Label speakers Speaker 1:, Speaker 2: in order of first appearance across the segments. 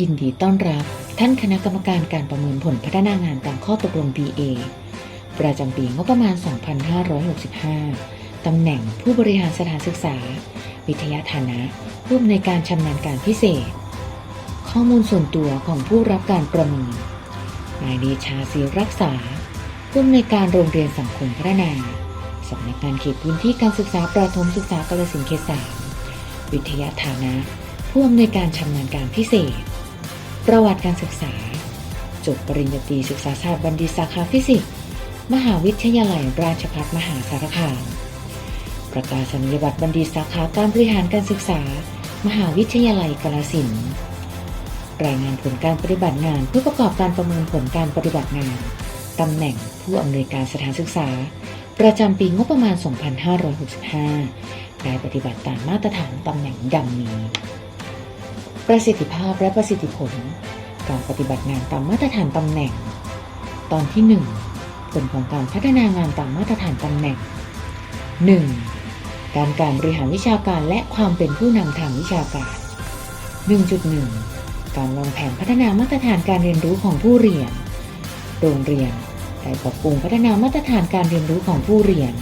Speaker 1: ยินดีต้อนรับ ท่านคณะกรรมการการประเมินผลพัฒนางานตามข้อตกลง BA ประจำปีงบประมาณ 2565 ตำแหน่งผู้บริหารสถานศึกษา วิทยาฐานะผู้อำนวยการชำนาญการพิเศษ ข้อมูลส่วนตัวของผู้รับการประเมิน นายเดชาศรีรักษา ผู้อำนวยการโรงเรียนสังคมพัฒนาสำนักงานเขตพื้นที่การศึกษาประถมศึกษากาฬสินเขตสามวิทยาฐานะ ผู้อำนวยการชำนาญการพิเศษ ประวัติการศึกษา จบปริญญาตรีศึกษาศาสตร์บัณฑิตสาขาฟิสิกส์ มหาวิทยาลัยราชภัฏมหาสารคาม ประกาศนียบัตรบัณฑิตสาขาการบริหารการศึกษา มหาวิทยาลัยกาฬสินธุ์รายงานผลการปฏิบัติงานเพื่อประกอบการประเมินผลการปฏิบัติงาน ตำแหน่งผู้อำนวยการสถานศึกษา ประจำปีงบประมาณ 2565 ได้ปฏิบัติตามมาตรฐานตำแหน่งดังนี้ ประสิทธิภาพและประสิทธิผล การปฏิบัติงานตามมาตรฐานตำแหน่ง ตอนที่ 1 ผลของการพัฒนางานตามมาตรฐานตำแหน่ง 1. การการบริหารวิชาการและความเป็นผู้นำทางวิชาการ 1.1 การวางแผนพัฒนามาตรฐานการเรียนรู้ของผู้เรียน โรงเรียนได้ปรับปรุงพัฒนามาตรฐานการเรียนรู้ของผู้เรียน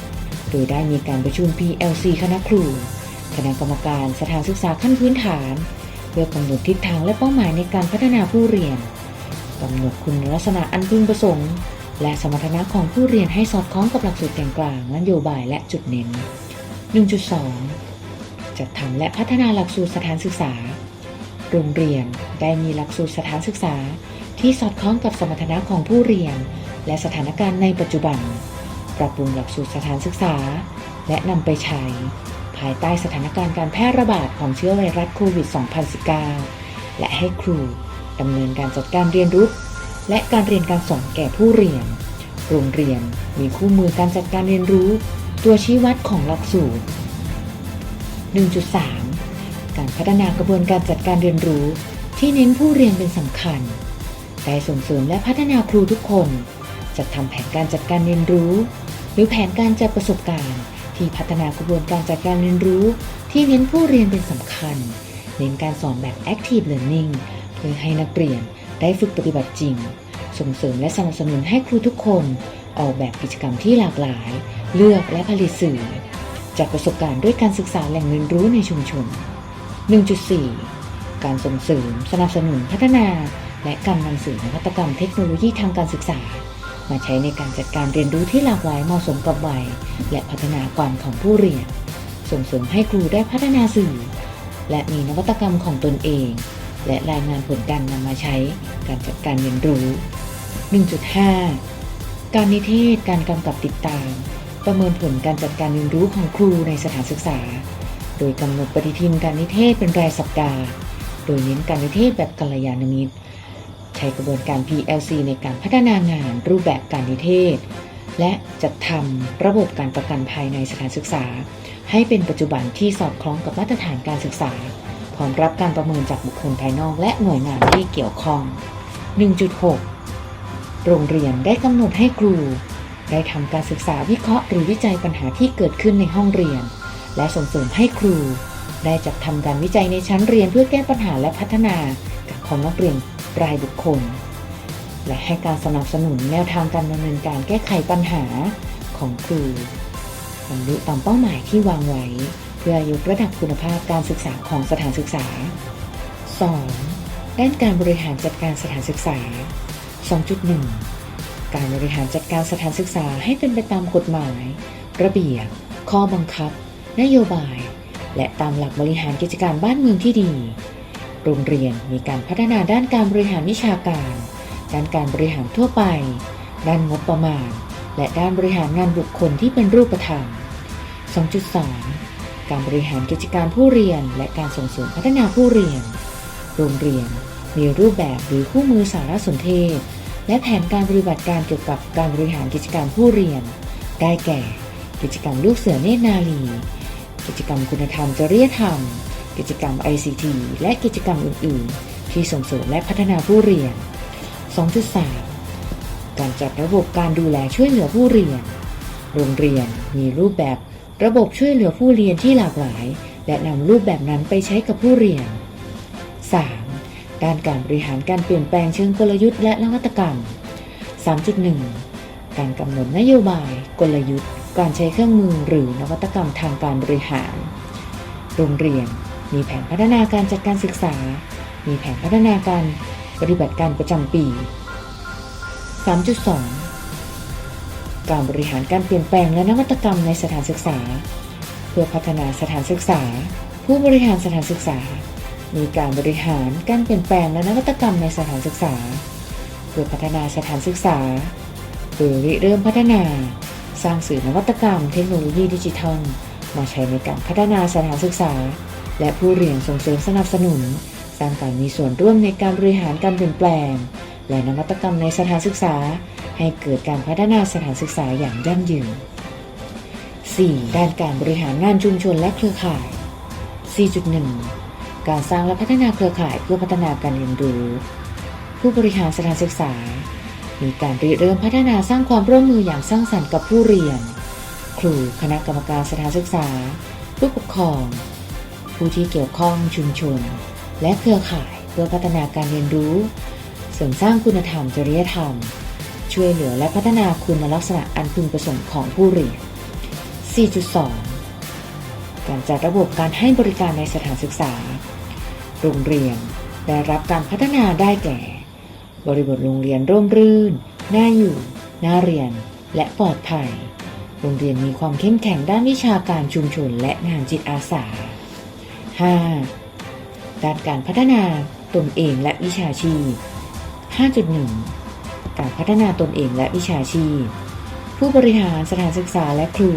Speaker 1: โดยได้มีการประชุม PLC คณะครู คณะกรรมการสถานศึกษาขั้นพื้นฐาน พื่อกำหนดทิศทางและเป้าหมายในการพัฒนาผู้เรียนกำหนดคุณลักษณะอันพึงประสงค์ และสมรรถนะของผู้เรียนให้สอดคล้องกับหลักสูตรกลางนโยบายและจุดเน้น 1.2 จัดทำและพัฒนาหลักสูตรสถานศึกษา โรงเรียนได้มีหลักสูตรสถานศึกษา ที่สอดคล้องกับสมรรถนะของผู้เรียน และสถานการณ์ในปัจจุบัน ปรับปรุงหลักสูตรสถานศึกษา และนำไปใช้ายใต้สถานการณ์การแพร่ระบาดของเชื้อไวรัสโควิด 2019 และให้ครูดำเนินการจัดการเรียนรู้และการเรียนการสอนแก่ผู้เรียน โรงเรียนมีคู่มือการจัดการเรียนรู้ ตัวชี้วัดของหลักสูตร 1.3 การพัฒนากระบวนการจัดการเรียนรู้ที่เน้นผู้เรียนเป็นสำคัญ ได้ส่งเสริมและพัฒนาครูทุกคน จัดทำแผนการจัดการเรียนรู้ หรือแผนการจัดประสบการณ์ ที่พัฒนากระบวนการจัดการเรียนรู้ ที่เน้นผู้เรียนเป็นสำคัญ เน้นการสอนแบบ active learning เพื่อให้นักเรียนได้ฝึกปฏิบัติจริง ส่งเสริมและสนับสนุนให้ครูทุกคน ออกแบบกิจกรรมที่หลากหลาย เลือกและผลิตสื่อ จากประสบการณ์ด้วยการศึกษาแหล่งเรียนรู้ในชุมชน 1.4 การส่งเสริม สนับสนุนพัฒนา และการนำสื่อนวัตกรรมเทคโนโลยีทางการศึกษา มาใช้ในการจัดการเรียนรู้ที่หลากหลายเหมาะสมกับวัย และพัฒนาการของผู้เรียน ส่งเสริมให้ครูได้พัฒนาสื่อ และมีนวัตกรรมของตนเอง และรายงานผลการนำมาใช้การจัดการเรียนรู้ 1.5 การนิเทศการกำกับติดตาม ประเมินผลการจัดการเรียนรู้ของครูในสถานศึกษา โดยกำหนดปฏิทินการนิเทศเป็นรายสัปดาห์ โดยเน้นการนิเทศแบบกัลยาณมิตร ใช้กระบวนการ PLC ในการพัฒนางานรูปแบบการนิเทศ และจัดทำระบบการประกันภัยในสถานศึกษา ให้เป็นปัจจุบันที่สอดคล้องกับมาตรฐานการศึกษา พร้อมรับการประเมินจากบุคคลภายนอกและหน่วยงานที่เกี่ยวข้อง 1.6 โรงเรียนได้กำหนดให้ครู ได้ทำการศึกษาวิเคราะห์หรือวิจัยปัญหาที่เกิดขึ้นในห้องเรียน และส่งเสริมให้ครู ได้จัดทำการวิจัยในชั้นเรียนเพื่อแก้ปัญหาและพัฒนากับของนักเรียน รายบุคคล และให้การสนับสนุนแนวทางการดำเนินการแก้ไขปัญหาของครูบรรลุตามเป้าหมายที่วางไว้ เพื่อยกระดับคุณภาพการศึกษาของสถานศึกษา 2. ด้านการบริหารจัดการสถานศึกษา 2.1 การบริหารจัดการสถานศึกษาให้เป็นไปตามกฎหมาย ระเบียบ ข้อบังคับ นโยบาย และตามหลักบริหารกิจการบ้านเมืองที่ดี โรงเรียนมีการพัฒนาด้านการบริหารวิชาการ ด้านการบริหารทั่วไป ด้านงบประมาณ และด้านบริหารงานบุคคลที่เป็นรูปธรรม2.2การบริหารกิจการผู้เรียน และการส่งเสริมพัฒนาผู้เรียน โรงเรียนมีรูปแบบหรือคู่มือสารสนเทศ และแผนการปฏิบัติการเกี่ยวกับการบริหารกิจการผู้เรียน ได้แก่ กิจกรรมลูกเสือเนตรนาลี กิจกรรมคุณธรรมจริยธรรม กิจกรรม ICT และกิจกรรมอื่น ๆ ที่ส่งเสริมและพัฒนาผู้เรียน 2.3 การจัดระบบการดูแลช่วยเหลือผู้เรียน โรงเรียนมีรูปแบบระบบช่วยเหลือผู้เรียนที่หลากหลาย และนำรูปแบบนั้นไปใช้กับผู้เรียน 3. ด้านการบริหารการเปลี่ยนแปลงเชิงกลยุทธ์และนวัตกรรม 3.1 การกำหนดนโยบาย กลยุทธ์ การใช้เครื่องมือหรือนวัตกรรมทางการบริหาร โรงเรียน มีแผนพัฒนาการจัดการศึกษา มีแผนพัฒนาการปฏิบัติการประจำปี 3.2 การบริหารการเปลี่ยนแปลงและนวัตกรรมในสถานศึกษา เพื่อพัฒนาสถานศึกษา ผู้บริหารสถานศึกษา มีการบริหารการเปลี่ยนแปลงและนวัตกรรมในสถานศึกษา เพื่อพัฒนาสถานศึกษาโดยริเริ่มพัฒนา สร้างสื่อนวัตกรรมเทคโนโลยีดิจิทัล มาใช้ในการพัฒนาสถานศึกษา และผู้เรียนส่งเสริมสนับสนุน สร้างการมีส่วนร่วมในการบริหารการเปลี่ยนแปลง และนวัตกรรมในสถานศึกษา ให้เกิดการพัฒนาสถานศึกษาอย่างยั่งยืน 4. ด้านการบริหารงานชุมชนและเครือข่าย 4.1 การสร้างและพัฒนาเครือข่ายเพื่อพัฒนาการเรียนรู้ ผู้บริหารสถานศึกษา มีการริเริ่มพัฒนาสร้างความร่วมมืออย่างสร้างสรรค์กับผู้เรียน ครูคณะกรรมการสถานศึกษา ผู้ปกครอง ผู้ที่เกี่ยวข้องชุมชน และเครือข่ายเพื่อพัฒนาการเรียนรู้เสริมสร้างคุณธรรมจริยธรรม ช่วยเหลือและพัฒนาคุณลักษณะอันพึงประสงค์ของผู้เรียน 4.2 การจัดระบบการให้บริการในสถานศึกษา โรงเรียนได้รับการพัฒนาได้แก่ บริบทโรงเรียนร่มรื่น น่าอยู่ น่าเรียน และปลอดภัย โรงเรียนมีความเข้มแข็งด้านวิชาการชุมชนและงานจิตอาสา 5. ด้านการพัฒนาตนเองและวิชาชีพ 5.1 การพัฒนาตนเองและวิชาชีพ ผู้บริหารสถานศึกษาและครู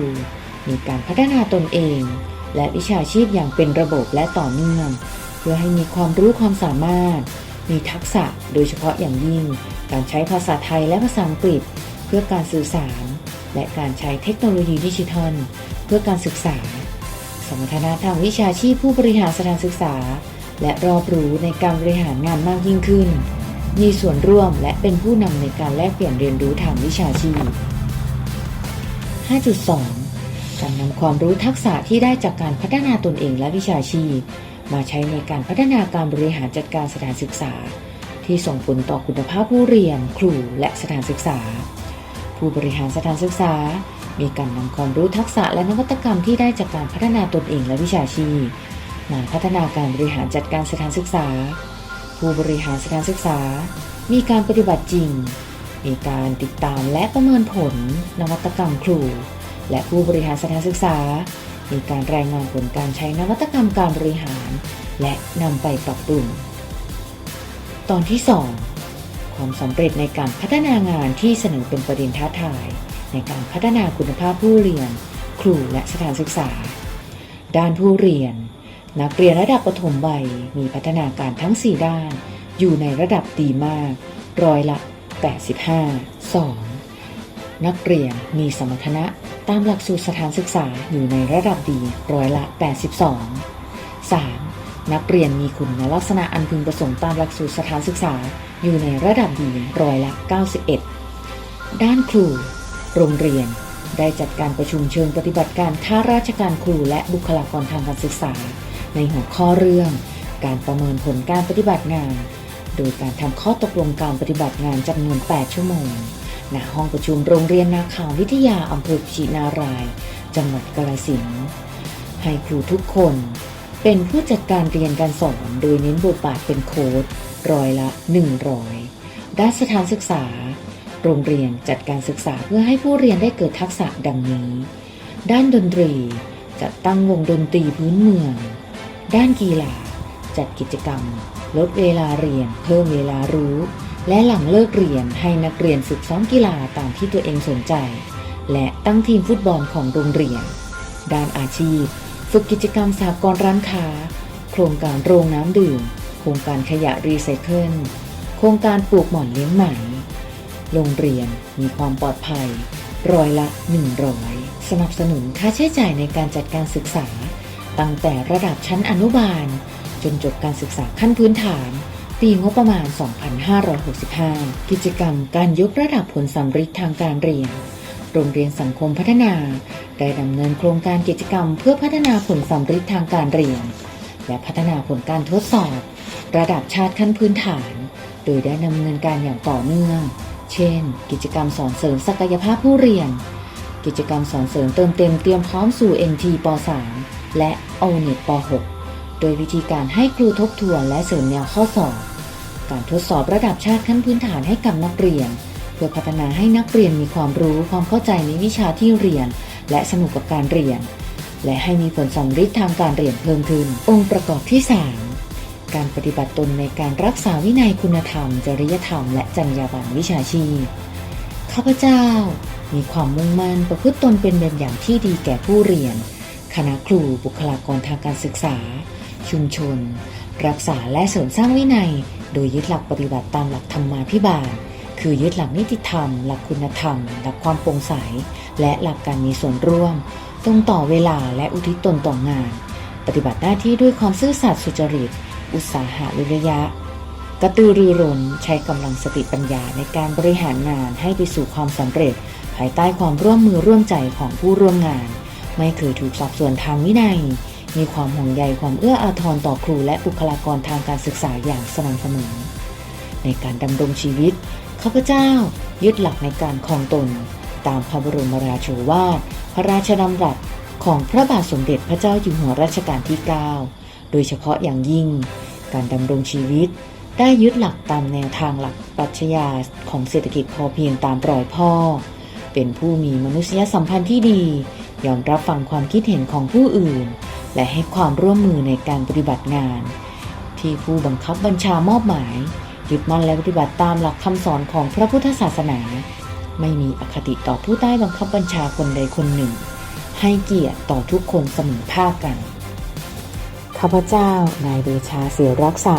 Speaker 1: มีการพัฒนาตนเอง และวิชาชีพอย่างเป็นระบบและต่อเนื่อง เพื่อให้มีความรู้ความสามารถ มีทักษะโดยเฉพาะอย่างยิ่ง การใช้ภาษาไทยและภาษาอังกฤษ เพื่อการสื่อสาร และการใช้เทคโนโลยีดิจิทัล เพื่อการศึกษา สมรรถนะทางวิชาชีพผู้บริหารสถานศึกษา และรอบรู้ในการบริหารงานมากยิ่งขึ้น มีส่วนร่วมและเป็นผู้นำในการแลกเปลี่ยนเรียนรู้ทางวิชาชีพ 5.2 การนำความรู้ทักษะที่ได้จากการพัฒนาตนเองและวิชาชีพ มาใช้ในการพัฒนาการบริหารจัดการสถานศึกษา ที่ส่งผลต่อคุณภาพผู้เรียน ครูและสถานศึกษา ผู้บริหารสถานศึกษา มีการนำความรู้ทักษะและนวัตกรรมที่ได้จากการพัฒนาตนเองและวิชาชีพมาพัฒนาการบริหารจัดการสถานศึกษา ผู้บริหารสถานศึกษา มีการปฏิบัติจริง มีการติดตามและประเมินผล นวัตกรรมครู และผู้บริหารสถานศึกษา มีการรายงานผลการใช้นวัตกรรมการบริหาร และนำไปปรับปรุง ตอนที่ 2 ความสำเร็จในการพัฒนางานที่เสนอเป็นประเด็นท้าทาย ในการพัฒนาคุณภาพผู้เรียน ครูและสถานศึกษา ด้านผู้เรียน นักเรียนระดับประถมวัยมีพัฒนาการทั้ง 4 ด้าน อยู่ในระดับดีมาก ร้อยละ 85 2. นักเรียนมีสมรรถนะตามหลักสูตรสถานศึกษาอยู่ในระดับดีร้อยละ 82 3. นักเรียนมีคุณลักษณะอันพึงประสงค์ตามหลักสูตรสถานศึกษาอยู่ในระดับดีร้อยละ 91 ด้านครู โรงเรียน ได้จัดการประชุมเชิงปฏิบัติการข้าราชการครูและบุคลากรทางการศึกษา ในหัวข้อเรื่อง การประเมินผลการปฏิบัติงาน โดยการทำข้อตกลงการปฏิบัติงานจำนวน 8 ชั่วโมงณห้องประชุมโรงเรียนนาคาววิทยาอำเภอชินาราย จังหวัดกาฬสินธุ์ให้ครูทุกคน เป็นผู้จัดการเรียนการสอนโดยเน้นบทบาทเป็นโค้ดร้อยละ 100 ด้านสถานศึกษา โรงเรียนจัดการศึกษาเพื่อให้ผู้เรียนได้เกิดทักษะดังนี้ ด้านดนตรีจัดตั้งวงดนตรีพื้นเมือง ด้านกีฬา จัดกิจกรรม ลดเวลาเรียน เพิ่มเวลารู้ และหลังเลิกเรียนให้นักเรียนฝึกซ้อมกีฬาตามที่ตัวเองสนใจ และตั้งทีมฟุตบอลของโรงเรียน ด้านอาชีพ ฝึกกิจกรรมสหกรณ์ร้านค้า โครงการโรงน้ำดื่ม โครงการขยะรีไซเคิล โครงการปลูกหม่อนเลี้ยงไหม โรงเรียนมีความปลอดภัย ร้อยละ 100 สนับสนุนค่าใช้จ่ายในการจัดการศึกษา ตั้งแต่ระดับชั้นอนุบาล จนจบการศึกษาขั้นพื้นฐาน ปีงบประมาณ 2565 กิจกรรมการยกระดับผลสำเร็จทางการเรียน โรงเรียนสังคมพัฒนา ได้ดำเนินโครงการกิจกรรมเพื่อพัฒนาผลสำเร็จทางการเรียน และพัฒนาผลการทดสอบ ระดับชาติขั้นพื้นฐาน โดยได้ดำเนินการอย่างต่อเนื่อง เช่น กิจกรรมสอนเสริมศักยภาพผู้เรียน กิจกรรมสอนเสริมเติมเต็มเตรียมพร้อมสู่ NT ป .3 และ o n e t ป .6 โดยวิธีการให้ครูทบทวนและเสริมแนวข้อสอบ การทดสอบระดับชาติขั้นพื้นฐานให้กับนักเรียน เพื่อพัฒนาให้นักเรียนมีความรู้ความเข้าใจในวิชาที่เรียน และสนุกกับการเรียน และให้มีผลสำฤทธิ์ทางการเรียนเพิ่มขึ้น องค์ประกอบที่ 3 การปฏิบัติตนในการรักษาวินัยคุณธรรม จริยธรรม และจรรยาบรรณวิชาชีพ ข้าพเจ้ามีความมุ่งมั่นประพฤติตนเป็นแบบอย่างที่ดีแก่ผู้เรียน คณะครูบุคลากรทางการศึกษา ชุมชน รักษาและเสริมสร้างวินัย โดยยึดหลักปฏิบัติตามหลักธรรมาภิบาล คือยึดหลักนิติธรรม หลักคุณธรรม หลักความโปร่งใส และหลักการมีส่วนร่วม ตรงต่อเวลาและอุทิศตนต่องาน ปฏิบัติหน้าที่ด้วยความซื่อสัตย์สุจริต อุตสาหะวิริยะ กระตือรือร้นใช้กำลังสติปัญญาในการบริหารงานให้ไปสู่ความสำเร็จ ภายใต้ความร่วมมือร่วมใจของผู้ร่วมงาน ไม่เคยถูกสอบสวนทางวินัย มีความห่วงใยความเอื้ออาทรต่อครูและบุคลากรทางการศึกษาอย่างสม่ำเสมอ ในการดำรงชีวิตข้าพเจ้ายึดหลักในการครองตน ตามพระบรมราโชวาทพระราชดำรัสของพระบาทสมเด็จพระเจ้าอยู่หัวรัชกาลที่ 9 โดยเฉพาะอย่างยิ่ง การดำรงชีวิต ได้ยึดหลักตามแนวทางหลักปรัชญาของเศรษฐกิจพอเพียงตามรอยพ่อ เป็นผู้มีมนุษยสัมพันธ์ที่ดี ยอมรับฟังความคิดเห็นของผู้อื่น และให้ความร่วมมือในการปฏิบัติงาน ที่ผู้บังคับบัญชามอบหมายยึดมั่นและปฏิบัติตามหลักคำสอนของพระพุทธศาสนา ไม่มีอคติต่อผู้ใต้บังคับบัญชาคนใดคนหนึ่ง ให้เกียรติต่อทุกคนเสมอภาคกัน ข้าพเจ้า นายเดชาเสียรักษา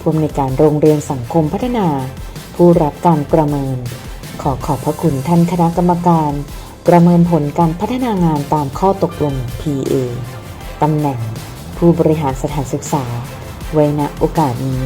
Speaker 1: ผู้อำนวยการโรงเรียนสังคมพัฒนา ผู้รับการประเมิน ขอขอบพระคุณท่านคณะกรรมการ ประเมินผลการพัฒนางานตามข้อตกลง PA ตำแหน่ง ผู้บริหารสถานศึกษา ไว้ณโอกาสนี้